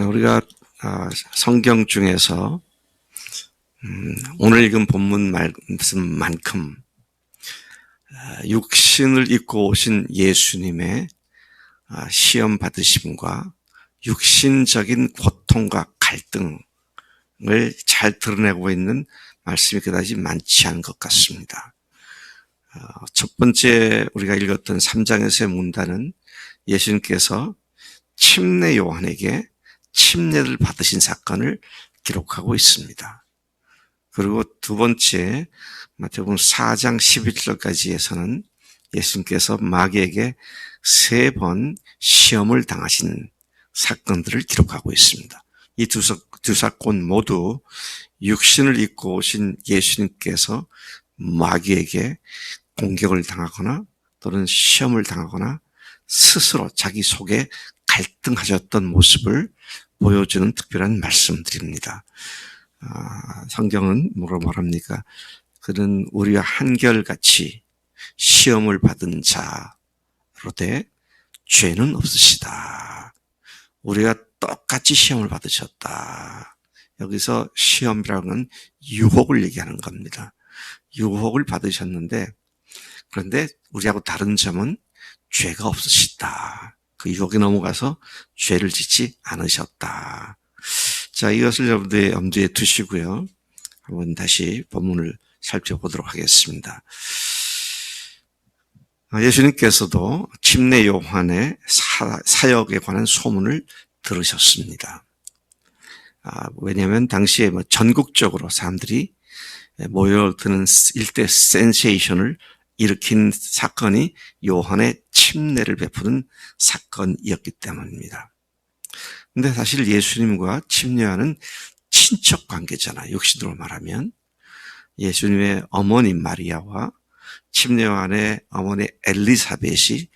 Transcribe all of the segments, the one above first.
우리가 아, 성경 중에서 음, 오늘 읽은 본문 말씀만큼 아, 육신을 입고 오신 예수님의 아, 시험 받으심과 육신적인 고통과 갈등을 잘 드러내고 있는 말씀이 그다지 많지 않은 것 같습니다. 첫 번째 우리가 읽었던 3장에서의 문단은 예수님께서 침례 요한에게 침례를 받으신 사건을 기록하고 있습니다. 그리고 두 번째 마태복음 4장 11절까지에서는 예수님께서 마귀에게 세 번 시험을 당하신 사건들을 기록하고 있습니다. 이 두 사건 모두 육신을 입고 오신 예수님께서 마귀에게 공격을 당하거나 또는 시험을 당하거나 스스로 자기 속에 갈등하셨던 모습을 보여주는 특별한 말씀드립니다. 아, 성경은 뭐로 말합니까? 그는 우리와 한결같이 시험을 받은 자로 돼 죄는 없으시다. 우리가 똑같이 시험을 받으셨다. 여기서 시험이라는 유혹을 얘기하는 겁니다. 유혹을 받으셨는데 그런데 우리하고 다른 점은 죄가 없으시다. 그 유혹에 넘어가서 죄를 짓지 않으셨다. 자, 이것을 여러분들의 염두에 두시고요. 한번 다시 본문을 살펴보도록 하겠습니다. 아, 예수님께서도 침례 요한의 사역에 관한 소문을 들으셨습니다. 아, 왜냐하면 당시에 뭐 전국적으로 사람들이 모여드는 일대 센세이션을 일으킨 사건이 요한의 침례를 베푸는 사건이었기 때문입니다. 근데 사실 예수님과 침례와는 친척 관계잖아. 육신으로 말하면. 예수님의 어머니 마리아와 침례요한의 어머니 엘리사벳이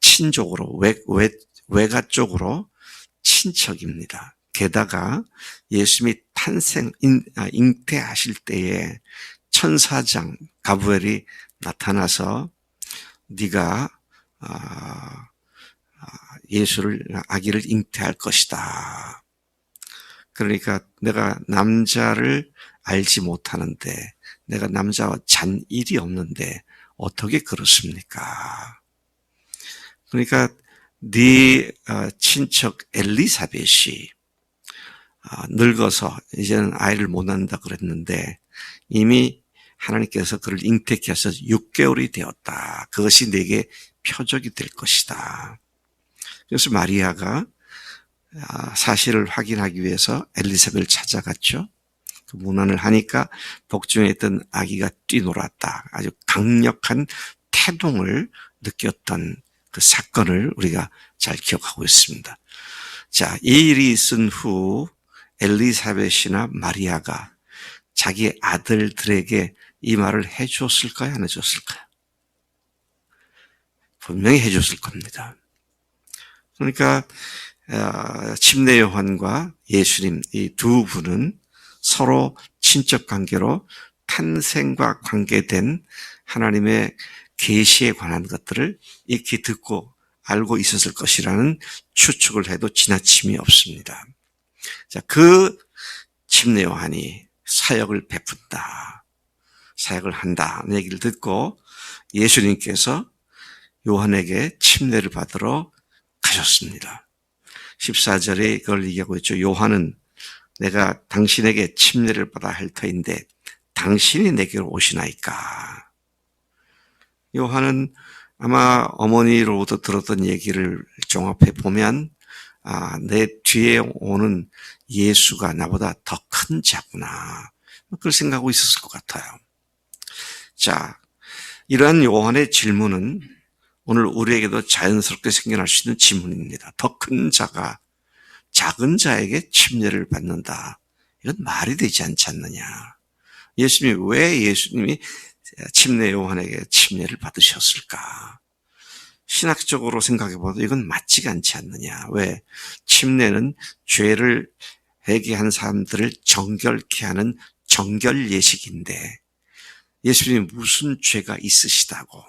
친족으로 외, 외, 외가 쪽으로 친척입니다. 게다가 예수님이 탄생 인, 아, 잉태하실 때에 천사장 가브엘이 나타나서 네가 아, 아, 예수를 아기를 잉태할 것이다. 그러니까 내가 남자를 알지 못하는데 내가 남자와 잔 일이 없는데 어떻게 그렇습니까? 그러니까 네 어, 친척 엘리사벳이 늙어서 이제는 아이를 못 낳는다 그랬는데 이미 하나님께서 그를 잉태케 하셔서 6개월이 되었다. 그것이 내게 표적이 될 것이다. 그래서 마리아가 아, 사실을 확인하기 위해서 엘리사벳을 찾아갔죠. 그 문안을 하니까 복중에 있던 아기가 뛰놀았다. 아주 강력한 태동을 느꼈던 그 사건을 우리가 잘 기억하고 있습니다. 자, 이 일이 있은 후 엘리사벳이나 마리아가 자기 아들들에게 이 말을 해주었을까요? 안 해줬을까요? 분명히 해줬을 겁니다. 그러니까 어, 침례 요한과 예수님 이 두 분은 서로 친척 관계로 탄생과 관계된 하나님의 계시에 관한 것들을 익히 듣고 알고 있었을 것이라는 추측을 해도 지나침이 없습니다. 자, 그 침례 요한이 사역을 베푼다. 사역을 한다는 얘기를 듣고 예수님께서 요한에게 침례를 받으러 가셨습니다. 14절에 그걸 얘기하고 있죠. 요한은 내가 당신에게 침례를 받아 할 터인데 당신이 내게로 오시나이까. 요한은 아마 어머니로부터 들었던 얘기를 종합해 보면 아, 내 뒤에 오는 예수가 나보다 더 큰 자구나. 그걸 생각하고 있었을 것 같아요. 자, 이러한 요한의 질문은 오늘 우리에게도 자연스럽게 생겨날 수 있는 질문입니다. 더 큰 자가 작은 자에게 침례를 받는다. 이건 말이 되지 않지 않느냐. 예수님이 왜 예수님이 침례 요한에게 침례를 받으셨을까? 신학적으로 생각해 봐도 이건 맞지가 않지 않느냐. 왜? 침례는 죄를 회개한 사람들을 정결케 하는 정결 예식인데 예수님이 무슨 죄가 있으시다고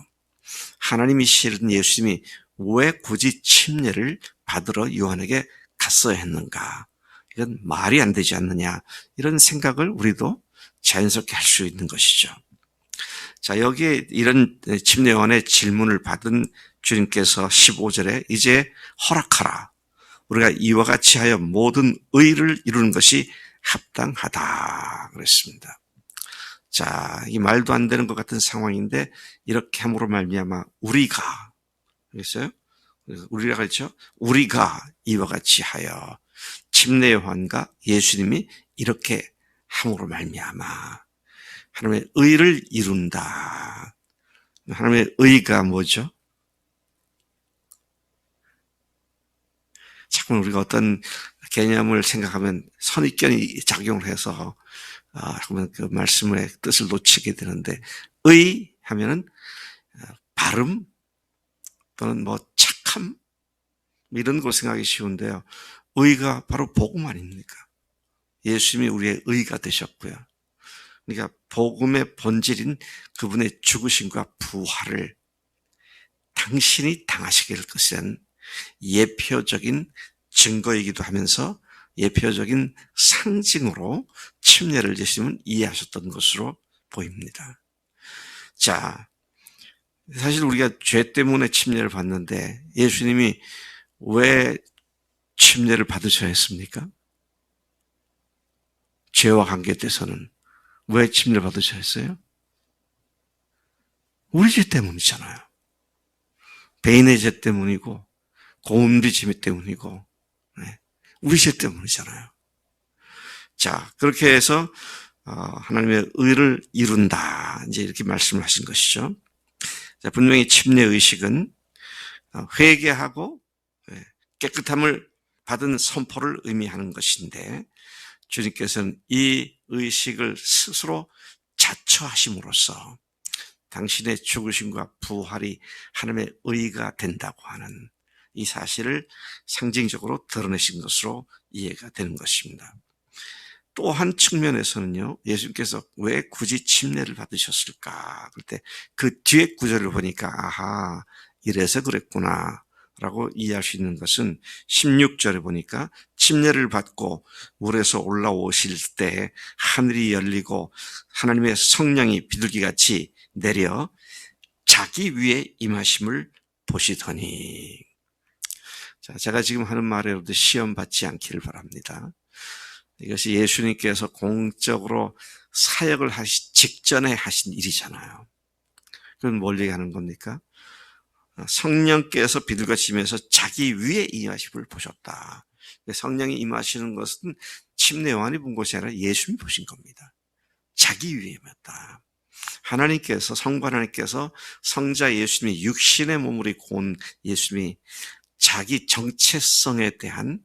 하나님이 싫은 예수님이 왜 굳이 침례를 받으러 요한에게 갔어야 했는가? 이건 말이 안 되지 않느냐. 이런 생각을 우리도 자연스럽게 할 수 있는 것이죠. 자, 여기에 이런 침례원의 질문을 받은 주님께서 15절에 이제 허락하라. 우리가 이와 같이 하여 모든 의를 이루는 것이 합당하다. 그랬습니다. 자, 이 말도 안 되는 것 같은 상황인데 이렇게 함으로 말미암아 우리가 그랬어요? 우리가 그렇죠? 우리가 이와 같이 하여 침례 요한과 예수님이 이렇게 함으로 말미암아 하나님의 의를 이룬다. 하나님의 의가 뭐죠? 자꾸 우리가 어떤 개념을 생각하면 선입견이 작용을 해서 아, 그러면 그 말씀의 뜻을 놓치게 되는데 의 하면은 어, 발음 또는 뭐 착함 이런 걸 생각하기 쉬운데요. 의가 바로 복음 아닙니까? 예수님이 우리의 의가 되셨고요. 그러니까 복음의 본질인 그분의 죽으심과 부활을 당신이 당하시길 것이란 예표적인 증거이기도 하면서 예표적인 상징으로 침례를 예수님은 이해하셨던 것으로 보입니다. 자, 사실 우리가 죄 때문에 침례를 받는데 예수님이 왜 침례를 받으셔야 했습니까? 죄와 관계돼서는 왜 침례를 받으셔야 했어요? 우리 죄 때문이잖아요. 배인의 죄 때문이고 고음리 죄 때문이고 네. 우리 죄 때문이잖아요. 자 그렇게 해서 어, 하나님의 의를 이룬다 이제 이렇게 말씀을 하신 것이죠. 자, 분명히 침례 의식은 어, 회개하고 네, 깨끗함을 받은 선포를 의미하는 것인데 주님께서는 이 의식을 스스로 자처하심으로써 당신의 죽으심과 부활이 하나님의 의가 된다고 하는 이 사실을 상징적으로 드러내신 것으로 이해가 되는 것입니다. 또 한 측면에서는요, 예수님께서 왜 굳이 침례를 받으셨을까? 그럴 때그 뒤에 구절을 보니까, 아하, 이래서 그랬구나. 라고 이해할 수 있는 것은 16절에 보니까 침례를 받고 물에서 올라오실 때 하늘이 열리고 하나님의 성령이 비둘기같이 내려 자기 위에 임하심을 보시더니 자, 제가 지금 하는 말에도 시험 받지 않기를 바랍니다. 이것이 예수님께서 공적으로 사역을 하시 직전에 하신 일이잖아요. 그건 뭘 얘기하는 겁니까? 성령께서 비둘같이 임해서 자기 위에 임하심을 보셨다. 성령이 임하시는 것은 침례 요한이 본 것이 아니라 예수님이 보신 겁니다. 자기 위에 임했다. 하나님께서 성부 하나님께서 성자 예수님이 육신의 입고 온 예수님이 자기 정체성에 대한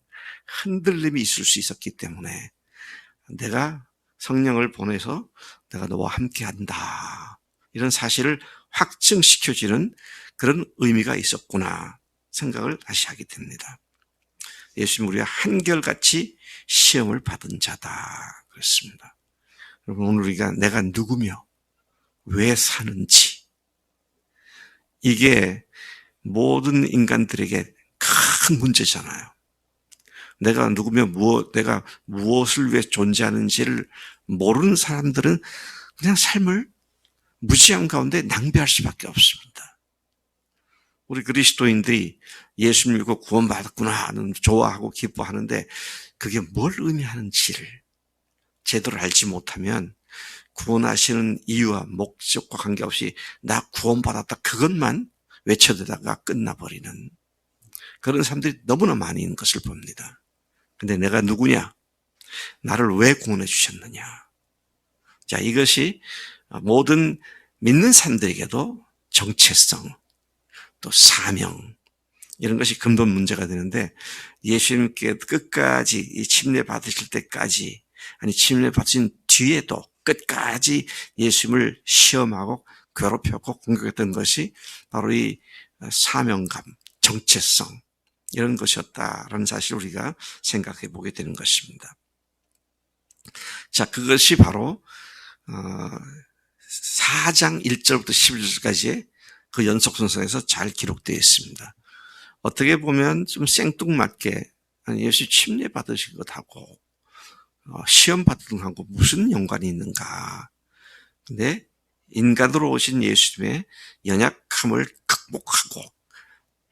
흔들림이 있을 수 있었기 때문에 내가 성령을 보내서 내가 너와 함께 한다. 이런 사실을 확증시켜주는 그런 의미가 있었구나 생각을 다시 하게 됩니다. 예수님 우리가 한결같이 시험을 받은 자다 그랬습니다. 여러분 오늘 우리가 내가 누구며 왜 사는지 이게 모든 인간들에게 큰 문제잖아요. 내가 누구며 무엇, 내가 무엇을 위해 존재하는지를 모르는 사람들은 그냥 삶을 무지한 가운데 낭비할 수밖에 없습니다. 우리 그리스도인들이 예수 믿고 구원받았구나는 좋아하고 기뻐하는데 그게 뭘 의미하는지를 제대로 알지 못하면 구원하시는 이유와 목적과 관계없이 나 구원받았다 그것만 외쳐대다가 끝나버리는 그런 사람들이 너무나 많이 있는 것을 봅니다. 근데 내가 누구냐? 나를 왜 구원해 주셨느냐? 자, 이것이 모든 믿는 사람들에게도 정체성, 또 사명, 이런 것이 근본 문제가 되는데 예수님께 끝까지 이 침례 받으실 때까지 아니 침례 받으신 뒤에도 끝까지 예수님을 시험하고 괴롭혔고 공격했던 것이 바로 이 사명감, 정체성 이런 것이었다라는 사실을 우리가 생각해 보게 되는 것입니다. 자, 그것이 바로 4장 1절부터 11절까지의 그 연속선상에서 잘 기록되어 있습니다. 어떻게 보면 좀 생뚱맞게 예수 침례 받으신 것하고 어, 시험 받은 것하고 무슨 연관이 있는가? 근데 인간으로 오신 예수님의 연약함을 극복하고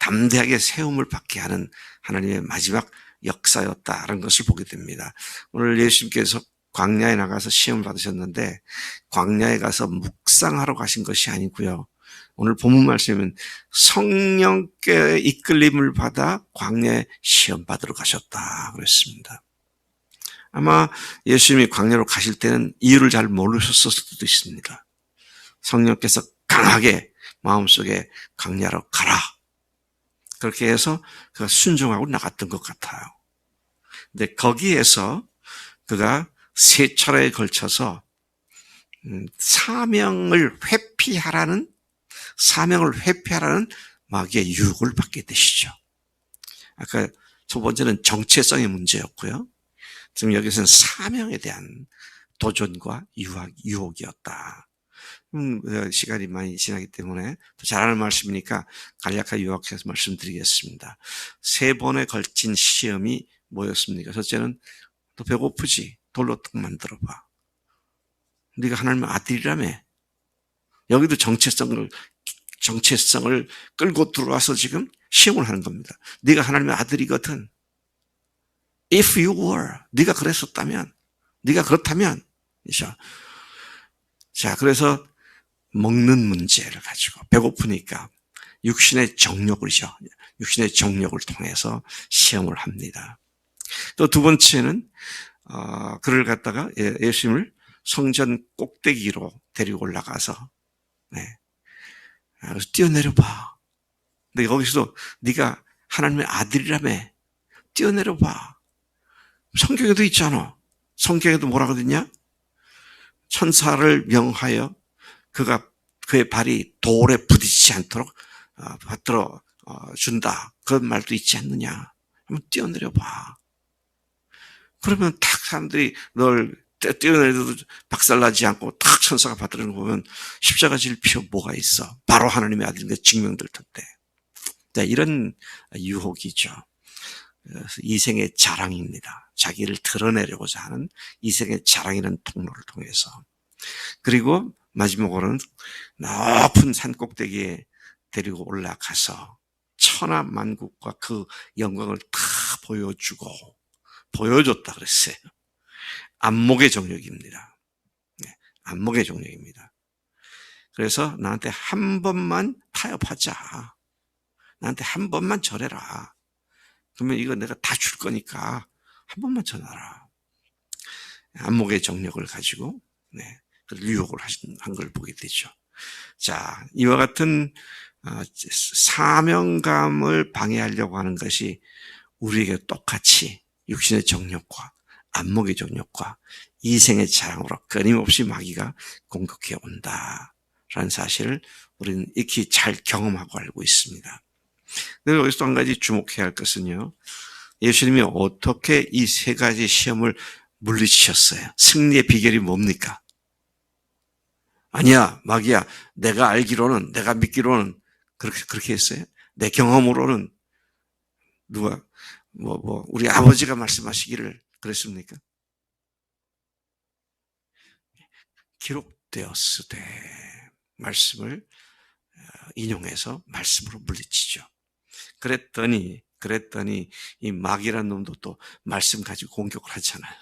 담대하게 세움을 받게 하는 하나님의 마지막 역사였다라는 것을 보게 됩니다. 오늘 예수님께서 광야에 나가서 시험을 받으셨는데 광야에 가서 묵상하러 가신 것이 아니고요. 오늘 본문 말씀은 성령께 이끌림을 받아 광야에 시험 받으러 가셨다 그랬습니다. 아마 예수님이 광야로 가실 때는 이유를 잘 모르셨을 수도 있습니다. 성령께서 강하게 마음속에 광야로 가라. 그렇게 해서 그가 순종하고 나갔던 것 같아요. 근데 거기에서 그가 세 차례에 걸쳐서 음, 사명을 회피하라는 사명을 회피하라는 마귀의 유혹을 받게 되시죠. 아까 첫 번째는 정체성의 문제였고요. 지금 여기서는 사명에 대한 도전과 유혹, 유혹이었다. 음, 어, 시간이 많이 지나기 때문에 더 잘하는 말씀이니까 간략하게 요약해서 말씀드리겠습니다. 세 번에 걸친 시험이 뭐였습니까? 첫째는 너 배고프지? 돌로 떡 만들어 봐. 네가 하나님의 아들이라며. 여기도 정체성을 정체성을 끌고 들어와서 지금 시험을 하는 겁니다. 네가 하나님의 아들이거든. If you were, 네가 그랬었다면, 네가 그렇다면, 자, 그래서 먹는 문제를 가지고 배고프니까 육신의 정욕을죠. 육신의 정욕을 통해서 시험을 합니다. 또 두 번째는 어, 그를 갖다가 예, 예수님을 성전 꼭대기로 데리고 올라가서 네. 그래서 뛰어내려봐. 근데 거기서도 네가 하나님의 아들이라며 뛰어내려봐. 성경에도 있잖아. 성경에도 뭐라 그러냐? 천사를 명하여 그가 그의 발이 돌에 부딪히지 않도록 어, 받들어 어, 준다. 그런 말도 있지 않느냐? 한번 뛰어내려 봐. 그러면 탁 사람들이 널 뛰어내려도 박살나지 않고 탁 천사가 받들어 보면 십자가 질 필요 뭐가 있어? 바로 하나님의 아들인 증명될 텐데. 네, 이런 유혹이죠. 이생의 자랑입니다. 자기를 드러내려고자 하는 이생의 자랑이라는 통로를 통해서. 그리고 마지막으로는 높은 산 꼭대기에 데리고 올라가서 천하 만국과 그 영광을 다 보여주고 보여줬다 그랬어요. 안목의 정력입니다. 네, 안목의 정력입니다. 그래서 나한테 한 번만 타협하자. 나한테 한 번만 절해라. 그러면 이거 내가 다 줄 거니까 한 번만 전하라. 안목의 정력을 가지고 네, 유혹을 한 걸 보게 되죠. 자, 이와 같은 어, 사명감을 방해하려고 하는 것이 우리에게 똑같이 육신의 정욕과 안목의 정욕과 이생의 자랑으로 끊임없이 마귀가 공격해 온다라는 사실을 우리는 익히 잘 경험하고 알고 있습니다. 그리고 여기서 또 한 가지 주목해야 할 것은요. 예수님이 어떻게 이 세 가지 시험을 물리치셨어요? 승리의 비결이 뭡니까? 아니야, 마귀야. 내가 알기로는, 내가 믿기로는 그렇게, 그렇게 했어요. 내 경험으로는 누가, 뭐, 뭐, 우리 아버지가 말씀하시기를 그랬습니까? 기록되었으되 말씀을 어, 인용해서 말씀으로 물리치죠. 그랬더니 그랬더니 이 마귀란 놈도 또 말씀 가지고 공격을 하잖아요.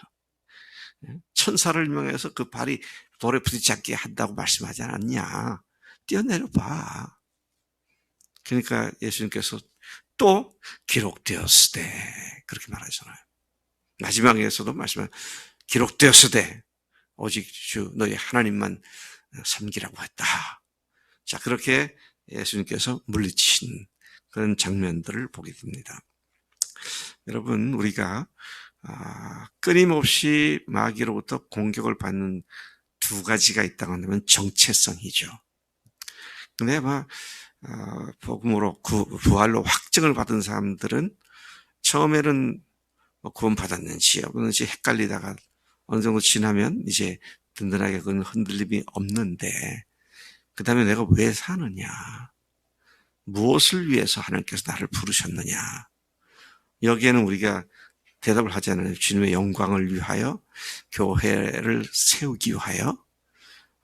예? 천사를 명해서 그 발이 돌에 부딪지 않게 한다고 말씀하지 않았냐. 뛰어내려 봐. 그러니까 예수님께서 또 기록되었을 때 그렇게 말하잖아요. 마지막에서도 말씀하 기록되었을 때 오직 주 너희 하나님만 섬기라고 했다. 자 그렇게 예수님께서 물리치신 그런 장면들을 보게 됩니다. 여러분 우리가 아, 끊임없이 마귀로부터 공격을 받는 두 가지가 있다고 한다면 정체성이죠. 근데 아마 어, 복음으로 구, 부활로 확증을 받은 사람들은 처음에는 뭐 구원 받았는지 없는지 헷갈리다가 어느 정도 지나면 이제 든든하게 그건 흔들림이 없는데 그 다음에 내가 왜 사느냐 무엇을 위해서 하나님께서 나를 부르셨느냐 여기에는 우리가 대답을 하잖아요. 주님의 영광을 위하여 교회를 세우기 위하여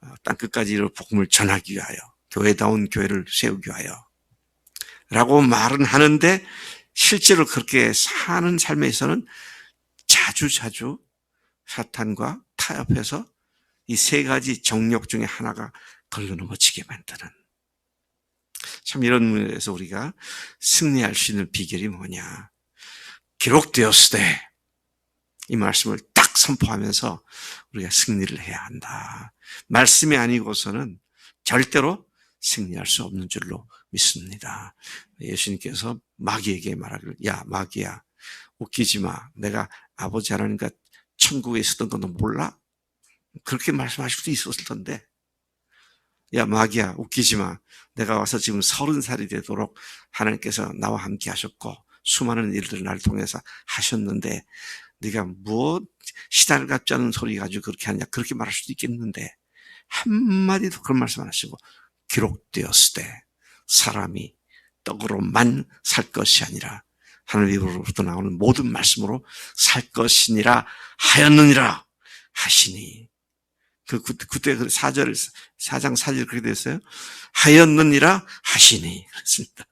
어, 땅끝까지 이를 복음을 전하기 위하여 교회다운 교회를 세우기 위하여 라고 말은 하는데 실제로 그렇게 사는 삶에서는 자주 자주 사탄과 타협해서 이 세 가지 정력 중에 하나가 걸러 넘어지게 만드는 참 이런 면에서 우리가 승리할 수 있는 비결이 뭐냐 기록되었을 때 이 말씀을 딱 선포하면서 우리가 승리를 해야 한다. 말씀이 아니고서는 절대로 승리할 수 없는 줄로 믿습니다. 예수님께서 마귀에게 말하기를 야 마귀야 웃기지 마. 내가 아버지 하나님과 천국에 있었던 건 너 몰라? 그렇게 말씀하실 수도 있었을 텐데 야 마귀야 웃기지 마. 내가 와서 지금 서른 살이 되도록 하나님께서 나와 함께 하셨고 수많은 일들을 나를 통해서 하셨는데 네가 뭐 시달을 갖지 않은 소리 가지고 그렇게 하냐 그렇게 말할 수도 있겠는데 한마디도 그런 말씀 안 하시고 기록되었을 때 사람이 떡으로만 살 것이 아니라 하늘 입으로부터 나오는 모든 말씀으로 살 것이니라 하였느니라 하시니 그 그때, 그때 그 사절 사장 사절 그렇게 됐어요. 하였느니라 하시니 그렇습니다.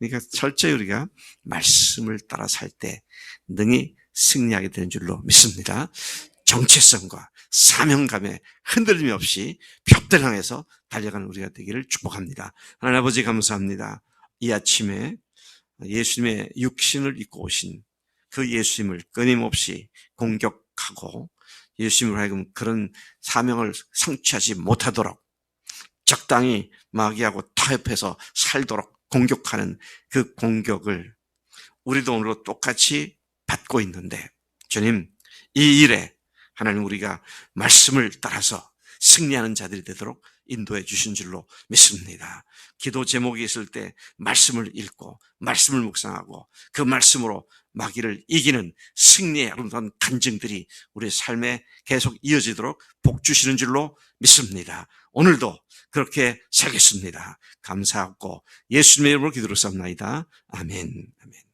그러니까 철저히 우리가 말씀을 따라 살 때 능히 승리하게 되는 줄로 믿습니다. 정체성과 사명감에 흔들림이 없이 벽들 향해서 달려가는 우리가 되기를 축복합니다. 하나님 아버지 감사합니다. 이 아침에 예수님의 육신을 입고 오신 그 예수님을 끊임없이 공격하고 예수님을 하여금 그런 사명을 성취하지 못하도록 적당히 마귀하고 타협해서 살도록 공격하는 그 공격을 우리도 오늘로 똑같이 받고 있는데 주님 이 일에 하나님 우리가 말씀을 따라서 승리하는 자들이 되도록 인도해 주신 줄로 믿습니다. 기도 제목이 있을 때 말씀을 읽고 말씀을 묵상하고 그 말씀으로 마귀를 이기는 승리의 아름다운 간증들이 우리 삶에 계속 이어지도록 복 주시는 줄로 믿습니다. 오늘도 그렇게 살겠습니다. 감사하고 예수님의 이름으로 기도를 쌉나이다. 아멘. 아멘.